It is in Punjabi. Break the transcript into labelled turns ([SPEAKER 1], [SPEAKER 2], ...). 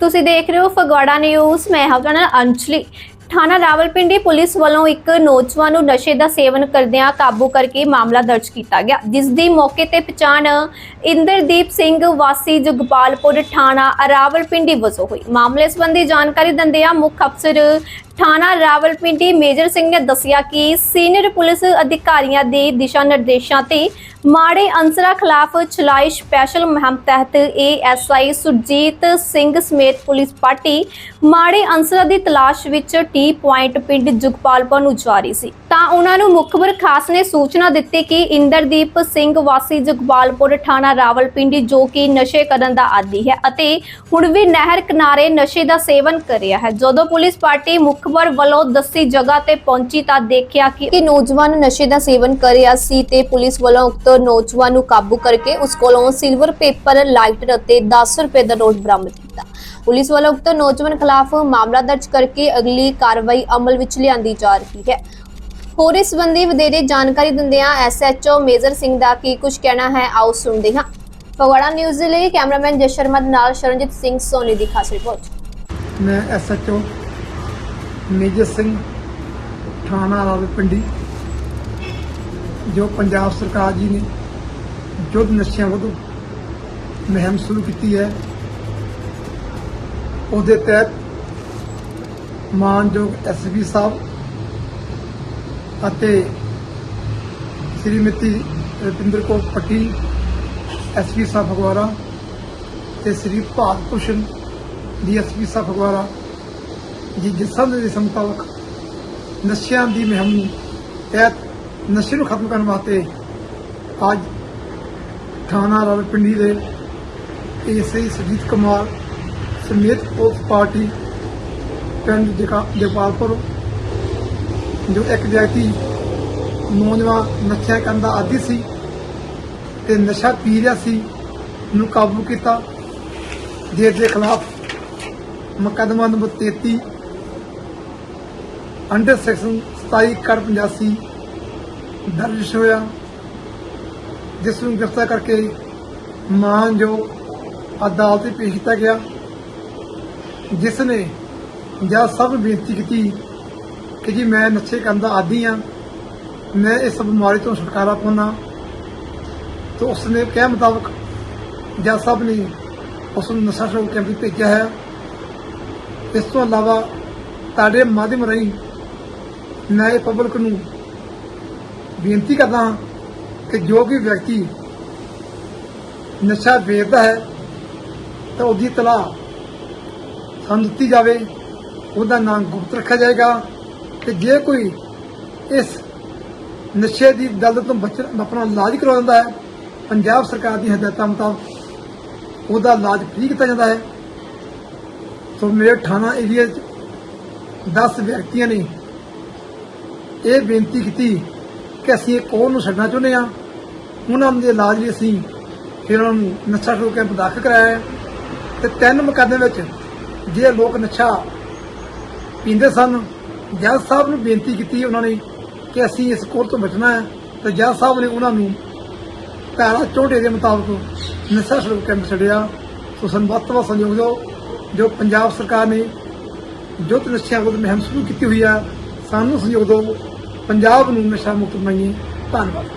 [SPEAKER 1] ਤੁਸੀਂ ਦੇਖ ਰਹੇ ਹੋ ਫਗਵਾੜਾ ਨਿਊਜ਼, ਮੈਂ ਹਾਂ ਤੁਹਾਡਾ ਨਾਲ ਥਾਣਾ ਰਾਵਲਪਿੰਡੀ ਪੁਲਿਸ ਵੱਲੋਂ ਇੱਕ ਨੌਜਵਾਨ ਨੂੰ ਨਸ਼ੇ ਦਾ ਸੇਵਨ ਕਰਦਿਆਂ ਕਾਬੂ ਕਰਕੇ ਮਾਮਲਾ ਦਰਜ ਕੀਤਾ ਗਿਆ। ਜਿਸ ਦੀ ਮੌਕੇ ਤੇ ਪਛਾਣ ਇੰਦਰਦੀਪ ਸਿੰਘ ਵਾਸੀ ਜਗਪਾਲਪੁਰ ਥਾਣਾ ਰਾਵਲਪਿੰਡੀ ਵਜੋਂ ਹੋਈ। ਮਾਮਲੇ ਸੰਬੰਧੀ ਜਾਣਕਾਰੀ ਦਿੰਦਿਆਂ ਮੁੱਖ ਅਫਸਰ ਥਾਣਾ ਰਾਵਲਪਿੰਡੀ, ਮੇਜਰ ਸਿੰਘ ਨੇ ਦੱਸਿਆ ਕਿ ਸੀਨੀਅਰ ਪੁਲਿਸ ਅਧਿਕਾਰੀਆਂ ਦੇ ਦਿਸ਼ਾ ਨਿਰਦੇਸ਼ਾਂ ਤੇ ਮਾੜੇ ਅਨਸਰਾਂ ਖਿਲਾਫ ਚਲਾਈ ਸਪੈਸ਼ਲ ਮੁਹਿੰਮ ਤਹਿਤ ਏਐਸਆਈ ਸੁਰਜੀਤ ਸਿੰਘ ਸਮੇਤ ਪੁਲਿਸ ਪਾਰਟੀ ਮਾੜੇ ਅਨਸਰਾਂ ਦੀ ਤਲਾਸ਼ ਵਿੱਚ ਟੀ ਪੁਆਇੰਟ ਪਿੰਡ ਜੁਗਪਾਲਪੁਰ ਨੂੰ ਜਾ ਰਹੀ ਸੀ। ਤਾਂ ਉਹਨਾਂ ਨੂੰ ਮੁਖਬਰ ਖਾਸ ਨੇ ਸੂਚਨਾ ਦਿੱਤੀ ਕਿ ਇੰਦਰਦੀਪ ਸਿੰਘ ਵਾਸੀ ਜਗਪਾਲਪੁਰ ਥਾਣਾ ਰਾਵਲਪਿੰਡੀ, ਜੋ ਕਿ ਨਸ਼ੇ ਕਰਨ ਦਾ ਆਦੀ ਹੈ ਅਤੇ ਹੁਣ ਵੀ ਨਹਿਰ ਕਿਨਾਰੇ ਨਸ਼ੇ ਦਾ ਸੇਵਨ ਕਰ ਰਿਹਾ ਹੈ। ਜਦੋਂ ਪੁਲਿਸ ਪਾਰਟੀ ਮੁਖਬਰ ਵੱਲੋਂ ਦੱਸੀ ਜਗ੍ਹਾ ਤੇ ਪਹੁੰਚੀ ਤਾਂ ਦੇਖਿਆ ਕਿ ਨੌਜਵਾਨ ਨਸ਼ੇ ਦਾ ਸੇਵਨ ਕਰ ਰਿਹਾ ਸੀ ਤੇ ਪੁਲਿਸ ਵੱਲੋਂ ਉਕਤ ਨੌਜਵਾਨ ਨੂੰ ਕਾਬੂ ਕਰਕੇ ਉਸ ਕੋਲੋਂ ਸਿਲਵਰ ਪੇਪਰ ਲਾਈਟਰ ਅਤੇ 10 ਰੁਪਏ ਦਾ ਨੋਟ ਬਰਾਮਦ ਕੀਤਾ। ਪੁਲਿਸ ਵੱਲੋਂ ਉਕਤ ਨੌਜਵਾਨ ਖਿਲਾਫ ਮਾਮਲਾ ਦਰਜ ਕਰਕੇ ਅਗਲੀ ਕਾਰਵਾਈ ਅਮਲ ਵਿੱਚ ਲਿਆਂਦੀ ਜਾ ਰਹੀ ਹੈ। ਹੋਰ ਇਸ ਸੰਬੰਧੀ ਵਧੇਰੇ ਜਾਣਕਾਰੀ ਦਿੰਦਿਆਂ ਐਸਐਚਓ ਮੇਜਰ ਸਿੰਘ ਦਾ ਕੀ ਕੁਝ ਕਹਿਣਾ ਹੈ, ਆਓ ਸੁਣਦੇ ਹਾਂ। ਫਗਵਾੜਾ ਨਿਊਜ਼ ਦੇ ਲਈ ਕੈਮਰਾਮੈਨ ਜਸ਼ਨ ਨਾਲ ਸ਼ਰਨਜੀਤ ਸਿੰਘ ਸੋਨੀ ਦੀ ਖਾਸ ਰਿਪੋਰਟ।
[SPEAKER 2] ਮੈਂ ਐਸਐਚਓ ਮੇਜਰ ਸਿੰਘ ਥਾਣਾ ਰਾਵਲਪਿੰਡੀ ਜੋ ਪੰਜਾਬ ਸਰਕਾਰ ਜੀ ਨੇ ਯੁੱਧ ਨਸ਼ਿਆਂ ਵਿਰੁੱਧ ਮੁਹਿੰਮ ਸ਼ੁਰੂ ਕੀਤੀ ਹੈ। ਉਹਦੇ ਤਹਿਤ ਮਾਨਯੋਗ ਐਸਪੀ ਸਾਹਿਬ ਅਤੇ ਸ਼੍ਰੀਮਤੀ ਰਵਿੰਦਰ ਕੌਰ ਪੱਟੀ ਐਸਪੀ ਸਾਹਿਬ ਫਗਵਾੜਾ ਤੇ ਸ੍ਰੀ ਭਾਰਤ ਭੂਸ਼ਣ ਡੀਐਸਪੀ ਸਾਹਿਬ ਫਗਵਾੜਾ ਜੀ, ਜਿਸ ਦੇ ਦੇ ਮੁਤਾਬਕ ਨਸ਼ਿਆਂ ਦੀ ਮੁਹਿੰਮ ਤਹਿਤ ਨਸ਼ੇ ਨੂੰ ਖਤਮ ਕਰਨ ਵਾਸਤੇ ਅੱਜ ਥਾਣਾ ਰਾਵਲਪਿੰਡੀ ਦੇ ਏਸਆਈ ਸੁਜੀਤ ਕੁਮਾਰ ਸਮੇਤ ਉਸ ਪਾਰਟੀ ਪਿੰਡ ਜਗਾ ਜਗਪਾਲਪੁਰ, ਜੋ ਇੱਕ ਵਿਅਕਤੀ ਨੌਜਵਾਨ ਨਸ਼ਾ ਕਰਨ ਦਾ ਆਦੀ ਸੀ ਤੇ ਨਸ਼ਾ ਪੀ ਰਿਹਾ ਸੀ, ਨੂੰ ਕਾਬੂ ਕੀਤਾ। ਜਿਸ ਦੇ ਖਿਲਾਫ ਮੁਕੱਦਮਾ ਨੰਬਰ 33 ਅੰਡਰ ਸੈਕਸ਼ਨ 27 ਕਰ 85 ਦਰਜ ਹੋਇਆ, ਜਿਸ ਨੂੰ ਗ੍ਰਿਫਤਾਰ ਕਰਕੇ ਮਾਨਯੋਗ ਅਦਾਲਤ ਵਿੱਚ ਪੇਸ਼ ਕੀਤਾ ਗਿਆ, ਜਿਸ ਨੇ ਜੱਜ ਸਾਹਿਬ ਬੇਨਤੀ ਕੀਤੀ ਕਿ ਜੀ ਮੈਂ ਨਸ਼ੇ ਕਰਨ ਦਾ ਆਦੀ ਹਾਂ, ਮੈਂ ਇਸ ਬਿਮਾਰੀ ਤੋਂ ਛੁਟਕਾਰਾ ਪਾਉਣਾ ਤਾਂ ਉਸ ਨੇ ਕਹਿ ਮੁਤਾਬਕ ਜੱਜ ਸਾਹਿਬ ਨੇ ਉਸ ਨੂੰ ਨਸ਼ਾ ਛੁਡਾਊ ਕੈਂਪ ਵਿੱਚ ਭੇਜਿਆ ਹੈ। ਇਸ ਤੋਂ ਇਲਾਵਾ ਤੁਹਾਡੇ ਮਾਧਿਅਮ ਰਾਹੀਂ ਮੈਂ ਇਹ ਪਬਲਿਕ ਨੂੰ ਬੇਨਤੀ ਕਰਦਾ ਹਾਂ ਕਿ ਜੋ ਵੀ ਵਿਅਕਤੀ ਨਸ਼ਾ ਵੇਚਦਾ ਹੈ ਤਾਂ ਉਹਦੀ ਤਲਾਹ ਸਾਨੂੰ ਦਿੱਤੀ ਜਾਵੇ, ਉਹਦਾ ਨਾਮ ਗੁਪਤ ਰੱਖਿਆ ਜਾਏਗਾ ਤੇ ਜੇ ਕੋਈ ਇਸ ਨਸ਼ੇ ਦੀ ਦਲਦਲ ਤੋਂ ਬਚਣ, ਆਪਣਾ ਇਲਾਜ ਕਰਵਾਉਂਦਾ ਹੈ, ਪੰਜਾਬ ਸਰਕਾਰ ਦੀ ਹਦਾਇਤਾਂ ਮੁਤਾਬਕ ਉਹਦਾ ਇਲਾਜ ਫ੍ਰੀ ਕੀਤਾ ਜਾਂਦਾ ਹੈ। ਸੋ ਮੇਰੇ ਥਾਣਾ ਏਰੀਆ 'ਚ 10 ਵਿਅਕਤੀਆਂ ਨੇ ਇਹ ਬੇਨਤੀ ਕੀਤੀ ਕਿ ਅਸੀਂ ਇਹ ਹੋਰ ਨੂੰ ਛੱਡਣਾ ਚਾਹੁੰਦੇ ਆ ਉਹਨਾਂ ਦੇ ਇਲਾਜ ਲਈ ਅਸੀਂ ਫਿਰ ਉਹਨਾਂ ਨੂੰ ਨਸ਼ਾ ਛੁਡਾਊ ਕੈਂਪ ਦਾਖਲ ਕਰਾਇਆ ਹੈ ਤੇ ਤਿੰਨ ਮੁਕੱਦਮੇ ਵਿੱਚ ਜੇ ਲੋਕ ਨਸ਼ਾ ਪੀਂਦੇ ਸਨ, ਜੱਜ ਸਾਹਿਬ ਨੂੰ ਬੇਨਤੀ ਕੀਤੀ ਉਹਨਾਂ ਨੇ ਕਿ ਅਸੀਂ ਇਸ ਕੋਰ ਤੋਂ ਬਚਣਾ ਹੈ ਤੇ ਜੱਜ ਸਾਹਿਬ ਨੇ ਉਹਨਾਂ ਨੂੰ ਧਾਰਾ 64 ਦੇ ਮੁਤਾਬਕ ਨਸ਼ਾ ਛੁਡਾਊ ਕੈਂਪ ਛੱਡਿਆ। ਸੋ ਸਾਨੂੰ ਵੱਧ ਤੋਂ ਵੱਧ ਸਹਿਯੋਗ ਦਿਓ। ਜੋ ਪੰਜਾਬ ਸਰਕਾਰ ਨੇ ਯੁੱਧ ਨਸ਼ਿਆਂ ਵਿਰੁੱਧ ਮੁਹਿੰਮ ਸ਼ੁਰੂ ਕੀਤੀ ਹੋਈ ਆ ਸਾਨੂੰ ਸਹਿਯੋਗ ਦਿਓ। ਪੰਜਾਬ ਨੂੰ ਨਸ਼ਾ ਮੁਕਤ ਬਣਾਈਏ। ਧੰਨਵਾਦ।